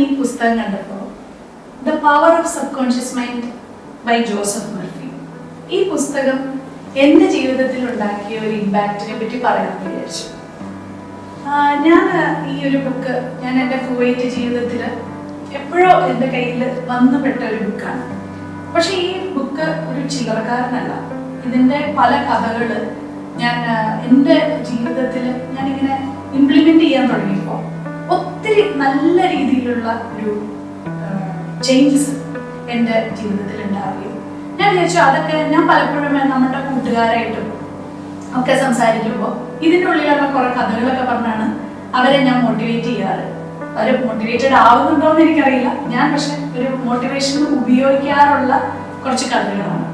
ഈ പുസ്തകം കണ്ടപ്പോൾ the power of subconscious mind by Joseph Murphy ഈ പുസ്തകം എന്റെ ജീവിതത്തിൽ ഉണ്ടാക്കിയ ഒരു ഇമ്പാക്റ്റിനെ പറ്റി പറയാമെന്ന് വിചാരിച്ചു. ഞാൻ ഈ ഒരു ബുക്ക് ഞാൻ എന്റെ ഫോയിറ്റ് ജീവിതത്തിൽ എപ്പോഴോ എന്റെ കയ്യിൽ വന്നുപെട്ട ഒരു ബുക്കാണ് പക്ഷെ ഈ ബുക്ക് ഒരു ചില്ലറക്കാരനല്ല. ഇതിന്റെ പല കഥകൾ ഞാൻ എന്റെ ജീവിതത്തിൽ ഞാനിങ്ങനെ ഇംപ്ലിമെന്റ് ചെയ്യാൻ തുടങ്ങിയപ്പോൾ ഒത്തിരി നല്ല രീതിയിലുള്ള ഒരു ചേഞ്ചസ് എന്റെ ജീവിതത്തിൽ ഉണ്ടാവുകയും ഞാൻ വിചാരിച്ചു അതൊക്കെ ഞാൻ പലപ്പോഴും നമ്മുടെ കൂട്ടുകാരായിട്ടും ഒക്കെ സംസാരിക്കുമ്പോൾ ഇതിന്റെ ഉള്ളിലുള്ള കുറെ കഥകളൊക്കെ പറഞ്ഞാണ് അവരെ ഞാൻ മോട്ടിവേറ്റ് ചെയ്യാറ്. അവർ മോട്ടിവേറ്റഡ് ആവുന്നുണ്ടോ എന്ന് എനിക്കറിയില്ല. ഞാൻ പക്ഷെ ഒരു മോട്ടിവേഷൻ ഉപയോഗിക്കാറുള്ള കുറച്ച് കഥകളാണ്.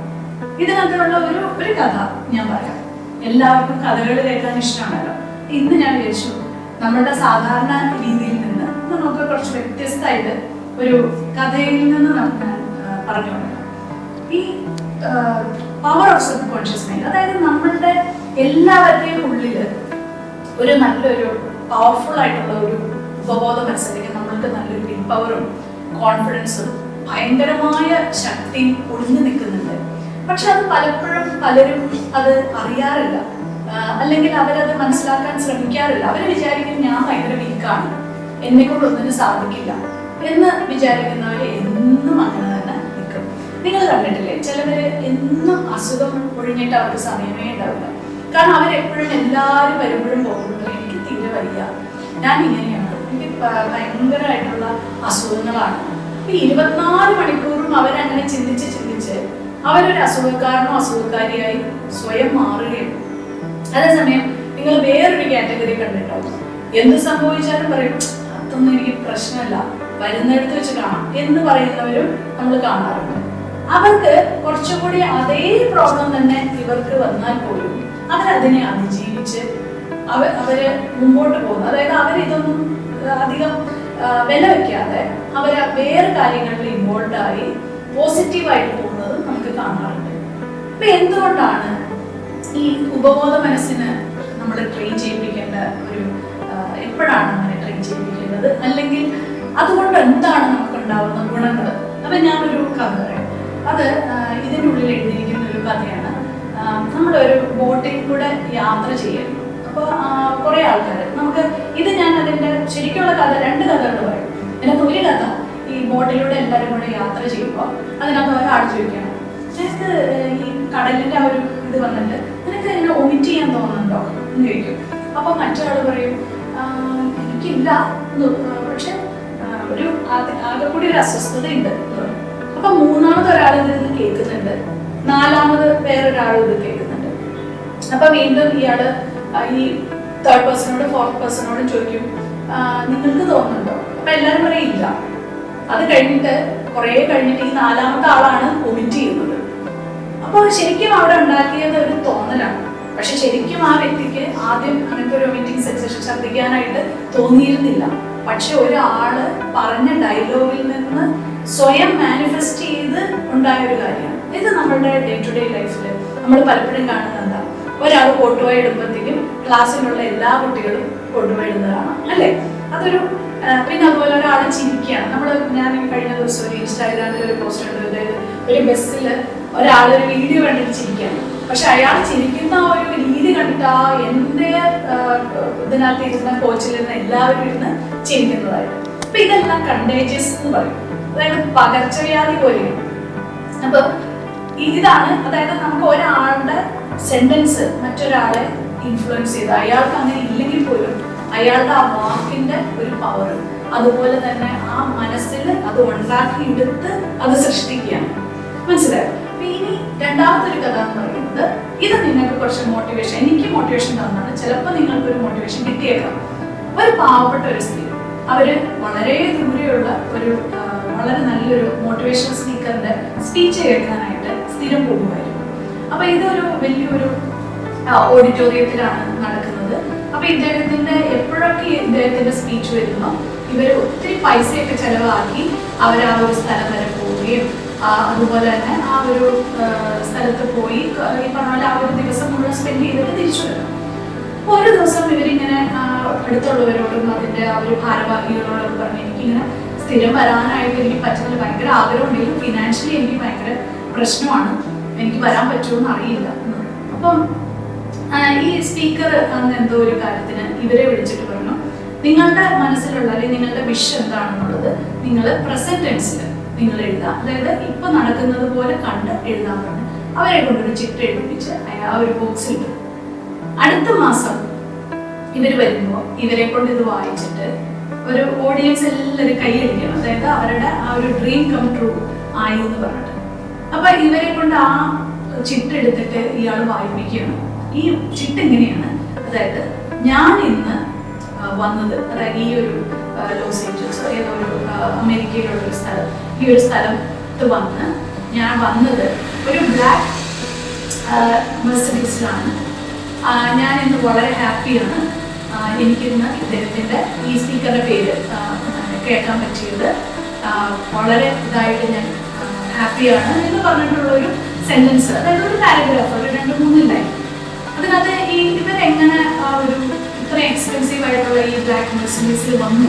ഇതിനകത്തുള്ള ഒരു ഒരു കഥ ഞാൻ പറയാം. എല്ലാവർക്കും കഥകൾ കേൾക്കാൻ ഇഷ്ടമാണല്ലോ. ഇന്ന് ഞാൻ വിചാരിച്ചു നമ്മുടെ സാധാരണ രീതിയിൽ നിന്ന് നമുക്ക് കുറച്ച് വ്യത്യസ്തമായിട്ട് ഒരു കഥയിൽ നിന്ന് നമുക്ക് പറഞ്ഞു ഈ power of subconscious mind അതായത് നമ്മളുടെ എല്ലാവരുടെയും ഉള്ളിൽ ഒരു നല്ലൊരു പവർഫുൾ ആയിട്ടുള്ള ഒരു ഉപബോധ മനസ്സിലേക്ക് നമ്മൾക്ക് നല്ലൊരു വിൽ പവറും കോൺഫിഡൻസും ഭയങ്കരമായ ശക്തിയും ഒളിഞ്ഞു നിൽക്കുന്നുണ്ട്. പക്ഷെ അത് പലപ്പോഴും പലരും അത് അറിയാറില്ല. അല്ലെങ്കിൽ അവരത് മനസ്സിലാക്കാൻ ശ്രമിക്കാറില്ല. അവർ വിചാരിക്കും ഞാൻ ഭയങ്കര വീക്കാണ് എന്നെ കൊണ്ട് ഒന്നിനും സാധിക്കില്ല എന്ന് വിചാരിക്കുന്നവർ എന്നും അങ്ങനെ തന്നെ നിൽക്കും. നിങ്ങൾ കണ്ടിട്ടില്ലേ? ചിലവര് എന്നും അസുഖം ഒഴിഞ്ഞിട്ട് അവർക്ക് സമയമേ ഉണ്ടാവില്ല. കാരണം അവരെപ്പോഴും എല്ലാവരും വരുമ്പോഴും പോകുമ്പോഴും എനിക്ക് തീരെ വയ്യ. ഞാൻ ഇങ്ങനെയാണ്. എനിക്ക് ഭയങ്കരമായിട്ടുള്ള അസുഖങ്ങളാണ്. ഈ ഇരുപത്തിനാല് മണിക്കൂറും അവരങ്ങനെ ചിന്തിച്ച് ചിന്തിച്ച് അവരൊരു അസുഖക്കാരനോ അസുഖക്കാരിയായി സ്വയം മാറുകയും അതേസമയം നിങ്ങൾ വേറൊരു കാറ്റഗറി കണ്ടിട്ടുണ്ടാവും. എന്ത് സംഭവിച്ചാലും പറയും അതൊന്നും എനിക്ക് പ്രശ്നമല്ല വരുന്നിടത്ത് വെച്ച് കാണാം എന്ന് പറയുന്നവരും നമ്മൾ കാണാറുണ്ട്. അവർക്ക് കുറച്ചുകൂടി അതേ പ്രോബ്ലം തന്നെ ഇവർക്ക് വന്നാൽ പോലും അവരതിനെ അതിജീവിച്ച് അവ അവർ മുമ്പോട്ട് പോകുന്നു. അതായത് അവരിതൊന്നും അധികം വില വെക്കാതെ അവർ വേറെ കാര്യങ്ങളിൽ ഇൻവോൾവ് ആയി പോസിറ്റീവായിട്ട് പോകുന്നത് നമുക്ക് കാണാറുണ്ട്. അപ്പൊ എന്തുകൊണ്ടാണ് ഈ ഉപബോധ മനസ്സിന് നമ്മൾ ട്രെയിൻ ചെയ്യിപ്പിക്കേണ്ട ഒരു എപ്പോഴാണ് അങ്ങനെ ട്രെയിൻ ചെയ്യിപ്പിക്കേണ്ടത്? അല്ലെങ്കിൽ അതുകൊണ്ട് എന്താണ് നമുക്ക് ഉണ്ടാവുന്ന ഗുണങ്ങൾ അപ്പൊ ഞാനൊരു കഥ പറയാം. അത് ഇതിനുള്ളിൽ എഴുതിയിരിക്കുന്ന ഒരു കഥയാണ്. നമ്മളൊരു ബോട്ടിൽ കൂടെ യാത്ര ചെയ്യുന്നു അപ്പോൾ കുറേ ആൾക്കാർ നമുക്ക് ഇത് ഞാൻ അതിന്റെ ശരിക്കുള്ള കഥ രണ്ട് കഥകൾ പറയും. അതിനകത്ത് ഒരു കഥ ഈ ബോട്ടിലൂടെ എല്ലാവരും കൂടെ യാത്ര ചെയ്യുമ്പോൾ അതിനകത്ത് ഒരാൾ ചോദിക്കണം ഈ കടലിന്റെ ആ ഒരു ഇത് വന്നിട്ട് നിനക്ക് ഇങ്ങനെ ഒമിറ്റ് ചെയ്യാൻ തോന്നുന്നുണ്ടോ? എന്ന് ചോദിക്കും. അപ്പൊ മറ്റൊരാൾ പറയും എനിക്കില്ല പക്ഷെ ഒരു ആകെ- കൂടി ഒരു അസ്വസ്ഥത ഉണ്ട്. അപ്പൊ മൂന്നാമത് ഒരാൾ ഇത് കേൾക്കുന്നുണ്ട്. നാലാമത് വേറൊരാൾ ഇത് കേൾക്കുന്നുണ്ട്. അപ്പൊ വീണ്ടും ഇയാൾ ഈ തേർഡ് പേഴ്സണോട് ഫോർത്ത് പേഴ്സണോടും ചോദിക്കും നിങ്ങൾക്ക് തോന്നുന്നുണ്ടോ? അപ്പൊ എല്ലാവരും പറയും ഇല്ല. അത് കഴിഞ്ഞിട്ട് കുറെ കഴിഞ്ഞിട്ട് ഈ നാലാമത്തെ ആളാണ് വൊമിറ്റ് ചെയ്യുന്നത്. അപ്പോൾ ശരിക്കും അവിടെ ഉണ്ടാക്കിയത് ഒരു തോന്നലാണ്. പക്ഷെ ശരിക്കും ആ വ്യക്തിക്ക് ആദ്യം അങ്ങനത്തെ ഒരു മീറ്റിംഗ് സെൻസേഷൻ ശ്രദ്ധിക്കാനായിട്ട് തോന്നിയിരുന്നില്ല. പക്ഷെ ഒരാൾ പറഞ്ഞ ഡയലോഗിൽ നിന്ന് സ്വയം മാനിഫെസ്റ്റ് ചെയ്ത് ഉണ്ടായ ഒരു കാര്യമാണ്. ഇത് നമ്മളുടെ ഡേ ടു ഡേ ലൈഫിൽ നമ്മൾ പലപ്പോഴും കാണുന്നത് എന്താ? ഒരാൾ ഫോട്ടോയെ ഇടുമ്പോഴത്തേക്കും ക്ലാസ്സിലുള്ള എല്ലാ കുട്ടികളും ഫോട്ടോ ഇടുന്നതാണ് അല്ലേ? അതൊരു പിന്നെ അതുപോലെ ഒരാൾ ചിരിക്കുകയാണ്. നമ്മൾ ഞാൻ കഴിഞ്ഞ ദിവസം ഒരു ഇൻസ്റ്റാഗ്രാമിൽ ഒരു പോസ്റ്റ് ഉണ്ട് അതായത് ഒരു ബസ്സിൽ ഒരാൾ ഒരു വീഡിയോ കണ്ടിട്ട് ചിരിക്കുകയാണ്. പക്ഷെ അയാൾ ചിരിക്കുന്ന ആ ഒരു രീതി കണ്ടിട്ട് ആ എന്റെ ഇതിനകത്ത് ഇരുന്ന കോച്ചിൽ നിന്ന് എല്ലാവരും ഇരുന്ന് ചിരിക്കുന്നതായിട്ട് അപ്പൊ ഇതെല്ലാം കണ്ടേജിയസ് എന്ന് പറയും. അതായത് പകർച്ചവ്യാധി പോലെയാണ്. അപ്പൊ ഇതാണ് അതായത് നമുക്ക് ഒരാളുടെ സെന്റൻസ് മറ്റൊരാളെ ഇൻഫ്ലുവൻസ് ചെയ്ത്. അയാൾക്ക് അങ്ങനെ ഇല്ലെങ്കിൽ പോലും അയാളുടെ ആ വാക്കിന്റെ ഒരു പവർ അതുപോലെ തന്നെ ആ മനസ്സിൽ അത് ഉണ്ടാക്കിയെടുത്ത് അത് സൃഷ്ടിക്കുകയാണ്. മനസ്സിലായോ? ഇനി രണ്ടാമത്തെ ഒരു കഥ എന്ന് പറയുന്നത് ഇത് നിങ്ങൾക്ക് കുറച്ച് മോട്ടിവേഷൻ എനിക്ക് മോട്ടിവേഷൻ തന്നാണ്. ചിലപ്പോൾ നിങ്ങൾക്ക് ഒരു മോട്ടിവേഷൻ കിട്ടിയേക്കാം. ഒരു പാവപ്പെട്ട ഒരു സ്ത്രീ. അവർ വളരെ ദൂരെയുള്ള ഒരു വളരെ നല്ലൊരു മോട്ടിവേഷൻ സ്പീക്കറിന്റെ സ്പീച്ച് കേൾക്കാനായിട്ട് സ്ഥിരം പോകുമായിരുന്നു. അപ്പൊ ഇതൊരു വലിയൊരു ഓഡിറ്റോറിയത്തിലാണ് നടക്കുന്നത്. അപ്പൊ ഇദ്ദേഹത്തിന്റെ എപ്പോഴൊക്കെ ഇദ്ദേഹത്തിന്റെ സ്പീച്ച് വരുമ്പോൾ ഇവർ ഒത്തിരി പൈസയൊക്കെ ചെലവാക്കി അവർ ആ ഒരു സ്ഥലം വരെ പോവുകയും അതുപോലെ തന്നെ ആ ഒരു സ്ഥലത്ത് പോയി ഈ പറഞ്ഞ ആ ഒരു ദിവസം മുഴുവൻ സ്പെൻഡ് ചെയ്തിട്ട് തിരിച്ചു വരും. ഒരു ദിവസം ഇവരിങ്ങനെ അടുത്തുള്ളവരോടും അതിന്റെ ആ ഒരു ഭാരവാഹികളോടും പറഞ്ഞു എനിക്കിങ്ങനെ സ്ഥിരം വരാനായിട്ട് എനിക്ക് പറ്റുന്നില്ല ഭയങ്കര ആഗ്രഹമുണ്ടെങ്കിലും ഫിനാൻഷ്യലി എനിക്ക് ഭയങ്കര പ്രശ്നമാണ്. എനിക്ക് വരാൻ പറ്റുമോ എന്ന് അറിയില്ല. അപ്പം ഈ സ്പീക്കർ അന്ന് എന്തോ ഒരു കാര്യത്തിന് ഇവരെ വിളിച്ചിട്ട് നിങ്ങളുടെ മനസ്സിലുള്ള അല്ലെങ്കിൽ നിങ്ങളുടെ വിഷ് എന്താണെന്നുള്ളത് നിങ്ങൾ പ്രസന്റ് ടെൻസിൽ നിങ്ങൾ എഴുതുക അതായത് ഇപ്പൊ നടക്കുന്നത് പോലെ കണ്ട് എഴുതാൻ പറഞ്ഞു അവരെ കൊണ്ടൊരു ചിത്രം എഴുതിപ്പിച്ച് ആ ഒരു ബോക്സിൽ ഇട്ടു. അടുത്ത മാസം ഇവർ വരുമ്പോൾ ഇവരെ കൊണ്ട് ഇത് വായിച്ചിട്ട് ഒരു ഓഡിയൻസ് എല്ലാവരും കൈയടിക്കണം. അതായത് അവരുടെ ആ ഒരു ഡ്രീം കം ട്രൂ ആയി എന്ന് പറഞ്ഞിട്ട്. അപ്പൊ ഇവരെ കൊണ്ട് ആ ചിട്ട് എടുത്തിട്ട് ഇയാൾ വായിപ്പിക്കുകയാണ്. ഈ ചിട്ട് എങ്ങനെയാണ് അതായത് ഞാൻ ഇന്ന് വന്നത്. അതായത് ഈ ഒരു ലോസ് ഏഞ്ചൽസ് ഏതോ ഒരു അമേരിക്കയിലുള്ള ഒരു സ്ഥലം. ഈ ഒരു സ്ഥലത്ത് വന്ന് ഞാൻ വന്നത് ഒരു ബ്ലാക്ക് മെർസിഡീസിലാണ് ആ, ഞാൻ ഇന്ന് വളരെ ഹാപ്പിയാണ് എനിക്കിന്ന് ഇദ്ദേഹത്തിന്റെ ഈ സ്പീക്കറുടെ പേര് കേൾക്കാൻ പറ്റിയത്. വളരെ ഇതായിട്ട് ഞാൻ ഹാപ്പിയാണ് എന്ന് പറഞ്ഞിട്ടുള്ള ഒരു സെന്റൻസ് അതായത് ഒരു പാരഗ്രാഫ് ഒരു രണ്ട് മൂന്ന് ലൈൻ അതിനകത്ത് ഈ ഇവരെങ്ങനെ ആ ഒരു ഇത്രയും എക്സ്പെൻസീവ് ആയിട്ടുള്ള ഈ ബ്ലാക്ക് മെർസിഡീസിൽ വന്നു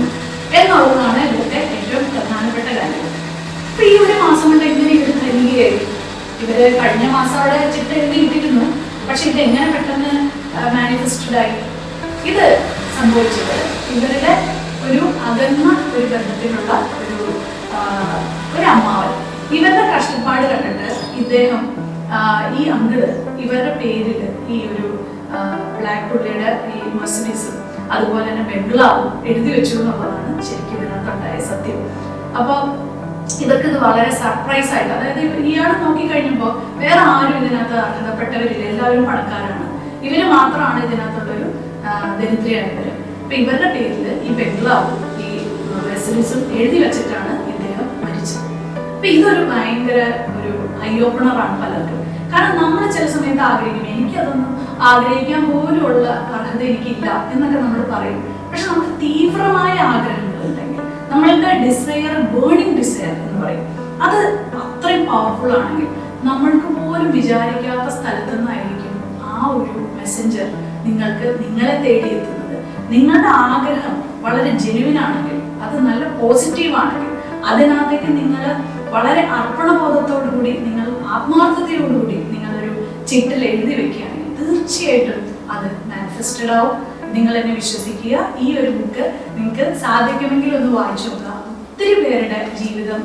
എന്നുള്ളതാണ് ഇവിടുത്തെ ഏറ്റവും പ്രധാനപ്പെട്ട കാര്യം. അപ്പൊ ഈ ഒരു മാസം കൊണ്ട് എങ്ങനെ ഇവർ ധനികയായി ഇവർ കഴിഞ്ഞ മാസം അവിടെ ചിട്ട് എഴുതി ഇട്ടിരുന്നു. പക്ഷെ ഇത് എങ്ങനെ പെട്ടെന്ന് മാനിഫെസ്റ്റഡ് ആയി? ഇത് സംഭവിച്ചത് ഇവരുടെ ഒരു അകന്ന ഒരു ബന്ധത്തിലുള്ള ഒരു ഒരു അമ്മാവൻ ഇവരുടെ കഷ്ടപ്പാട് കണ്ടിട്ട് ഇദ്ദേഹം ഈ അങ്കിൾ ഇവരുടെ പേരിൽ ഈ ഒരു ബ്ലാക്ക് പുള്ളിയുടെ ഈ മെർസിഡീസും അതുപോലെ തന്നെ ബംഗ്ലാവും എഴുതി വെച്ചു എന്നുള്ളതാണ് ശരിക്കും ഇതിനകത്തുണ്ടായ സത്യം. അപ്പൊ ഇവർക്ക് ഇത് വളരെ സർപ്രൈസ് ആയിട്ട് അതായത് ഇയാൾ നോക്കിക്കഴിഞ്ഞപ്പോൾ വേറെ ആരും ഇതിനകത്ത് അർഹതപ്പെട്ടവരില്ല എല്ലാവരും പണക്കാരാണ്. ഇവർ മാത്രമാണ് ഇതിനകത്തുള്ളൊരു ദരിദ്രയായവര്. അപ്പൊ ഇവരുടെ പേരിൽ ഈ ബംഗ്ലാവും ഈ വെസലിസും എഴുതി വെച്ചിട്ടാണ് ഇദ്ദേഹം മരിച്ചത്. അപ്പൊ ഇതൊരു ഭയങ്കര ഒരു ഐ ഓപ്പണറാണ് പലർക്കും. കാരണം നമ്മൾ ചില സമയത്ത് ആഗ്രഹിക്കും എനിക്കതൊന്നും ആഗ്രഹിക്കാൻ പോലും ഉള്ള അർഹത എനിക്കില്ല എന്നൊക്കെ നമ്മൾ പറയും. പക്ഷെ നമുക്ക് തീവ്രമായ ആഗ്രഹങ്ങൾ ഉണ്ടെങ്കിൽ ഡിസയർ ബേണിംഗ് ഡിസയർ എന്ന് പറയും. അത് അത്രയും പവർഫുൾ ആണെങ്കിൽ നമ്മൾക്ക് പോലും വിചാരിക്കാത്ത സ്ഥലത്തു നിന്നായിരിക്കും ആ ഒരു മെസ്സഞ്ചർ നിങ്ങൾക്ക് നിങ്ങളെ തേടിയെത്തുന്നത്. നിങ്ങളുടെ ആഗ്രഹം വളരെ ജെനുവിൻ ആണെങ്കിൽ അത് നല്ല പോസിറ്റീവ് ആണെങ്കിൽ അതിനകത്തേക്ക് നിങ്ങൾ വളരെ അർപ്പണബോധത്തോടു കൂടി നിങ്ങൾ ആത്മാർത്ഥതയോടുകൂടി നിങ്ങളൊരു ചിട്ടിൽ എഴുതി തീർച്ചയായിട്ടും അത് മാനിഫെസ്റ്റഡ് ആവും. നിങ്ങൾ എന്നെ വിശ്വസിക്കുക. ഈ ഒരു ബുക്ക് നിങ്ങൾക്ക് സാധിക്കുമെങ്കിൽ ഒന്ന് വായിച്ചു നോക്കുക. ഒത്തിരി പേരുടെ ജീവിതം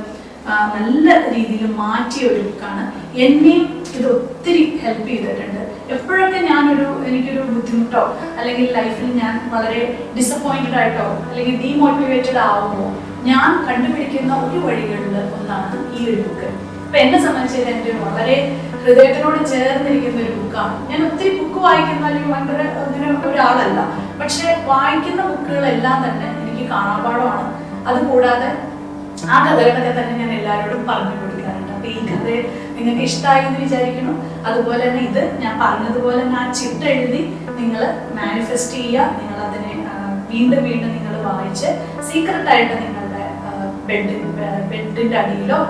നല്ല രീതിയിൽ മാറ്റിയ ഒരു ബുക്കാണ് എന്നെയും ഇത് ഒത്തിരി ഹെൽപ്പ് ചെയ്തിട്ടുണ്ട്. എപ്പോഴൊക്കെ ഞാനൊരു എനിക്കൊരു ബുദ്ധിമുട്ടോ അല്ലെങ്കിൽ ലൈഫിൽ ഞാൻ വളരെ ഡിസപ്പോയിന്റഡ് ആയിട്ടോ അല്ലെങ്കിൽ ഡീമോട്ടിവേറ്റഡ് ആവുമോ ഞാൻ കണ്ടുപിടിക്കുന്ന ഒരു വഴികളിൽ ഒന്നാണ് ഈ ഒരു ബുക്ക് അപ്പൊ എന്നെ സംബന്ധിച്ച് എന്റെ വളരെ ഹൃദയത്തിനോട് ചേർന്നിരിക്കുന്ന ഒരു ബുക്കാണ്. ഞാൻ ഒത്തിരി ബുക്ക് വായിക്കുന്ന അല്ലെങ്കിൽ ഒരാളല്ല. പക്ഷെ വായിക്കുന്ന ബുക്കുകളെല്ലാം തന്നെ എനിക്ക് കാണാപാഠമാണ് അതുകൂടാതെ ആ കഥകളൊക്കെ തന്നെ ഞാൻ എല്ലാവരോടും പറഞ്ഞു കൊടുക്കാറുണ്ട്. അപ്പൊ ഈ കഥ നിങ്ങൾക്ക് ഇഷ്ടമായി എന്ന് വിചാരിക്കുന്നു. അതുപോലെ തന്നെ ഇത് ഞാൻ പറഞ്ഞതുപോലെ തന്നെ ആ ചിട്ട എഴുതി നിങ്ങൾ മാനിഫെസ്റ്റ് ചെയ്യുക. നിങ്ങൾ അതിനെ വീണ്ടും വീണ്ടും നിങ്ങൾ വായിച്ച് സീക്രട്ട് ആയിട്ട് നിങ്ങളുടെ ബെഡ് ബെഡിന്റെ അടിയിലോ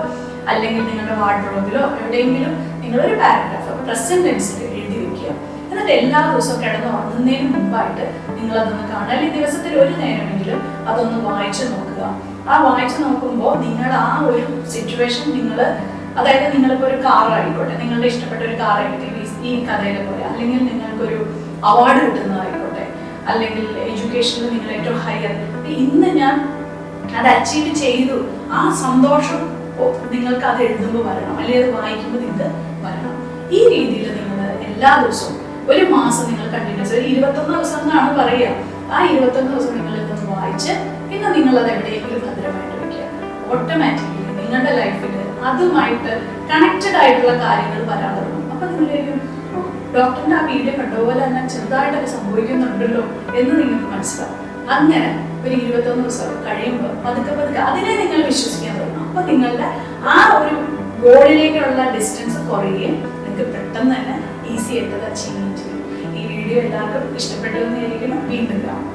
അല്ലെങ്കിൽ നിങ്ങളുടെ വാർഡ്രോബിലോ എവിടെയെങ്കിലും നിങ്ങളൊരു പാരഗ്രാഫ് പ്രസന്റ് ടെൻസിൽ എഴുതി വെക്കുക. എന്നിട്ട് എല്ലാ ദിവസവും കിടന്ന് ഉറങ്ങുന്നതിന് മുമ്പായിട്ട് നിങ്ങൾ അതൊന്ന് കാണുക. അല്ലെങ്കിൽ ദിവസത്തിൽ ഒരു നേരമെങ്കിലും അതൊന്ന് വായിച്ചു നോക്കുക. ആ വായിച്ചു നോക്കുമ്പോൾ നിങ്ങൾ ആ ഒരു സിറ്റുവേഷൻ നിങ്ങൾ അതായത് നിങ്ങളിപ്പോൾ ഒരു കാർ ആയിക്കോട്ടെ നിങ്ങളുടെ ഇഷ്ടപ്പെട്ട ഒരു കാർ ആയിക്കോട്ടെ ഈ- കഥയിലെ പോലെ. അല്ലെങ്കിൽ നിങ്ങൾക്കൊരു അവാർഡ് കിട്ടുന്നതായിക്കോട്ടെ. അല്ലെങ്കിൽ എഡ്യൂക്കേഷനിൽ നിങ്ങൾ ഏറ്റവും ഹയർ ഇന്ന് ഞാൻ അത് അച്ചീവ് ചെയ്തു. ആ സന്തോഷം നിങ്ങൾക്ക് അത് എഴുതുമ്പോൾ വരണം. അല്ലെങ്കിൽ അത് വായിക്കുമ്പോൾ നിങ്ങൾക്ക് വരണം. ഈ രീതിയിൽ നിങ്ങൾ എല്ലാ ദിവസവും ഒരു മാസം നിങ്ങൾ കണ്ടിന്യൂസ് ഒരു ഇരുപത്തൊന്ന് ദിവസം എന്നാണ് പറയുക ആ ഇരുപത്തൊന്ന് ദിവസം നിങ്ങൾ ഇതൊന്ന് വായിച്ച് പിന്നെ നിങ്ങൾ അത് എവിടെയെങ്കിലും ഭദ്രമായിട്ട് വെക്കുക. ഓട്ടോമാറ്റിക്കലി നിങ്ങളുടെ ലൈഫിൽ അതുമായിട്ട് കണക്റ്റഡ് ആയിട്ടുള്ള കാര്യങ്ങൾ വരാൻ തുടങ്ങും. അപ്പൊ നിങ്ങൾ ഡോക്ടറിന്റെ ആ വീഡിയോ കണ്ടതുപോലെ പോലെ തന്നെ ചെറുതായിട്ടൊക്കെ സംഭവിക്കുന്നുണ്ടല്ലോ എന്ന് നിങ്ങൾക്ക് മനസ്സിലാവും. അങ്ങനെ ഒരു ഇരുപത്തൊന്ന് ദിവസം കഴിയുമ്പോൾ പതുക്കെ പതുക്കെ അതിനെ നിങ്ങൾ വിശ്വസിക്കാൻ തുടങ്ങും. അപ്പൊ നിങ്ങളുടെ ആ ഒരു ഗോളിലേക്കുള്ള ഡിസ്റ്റൻസ് കുറയുകയും നിങ്ങൾക്ക് പെട്ടെന്ന് തന്നെ ഈസി ആയിട്ട് അത് അച്ചീവ് ചെയ്യും. ഈ വീഡിയോ എല്ലാവർക്കും ഇഷ്ടപ്പെട്ടു എന്ന് വിചാരിക്കണം വീണ്ടും കാണാം.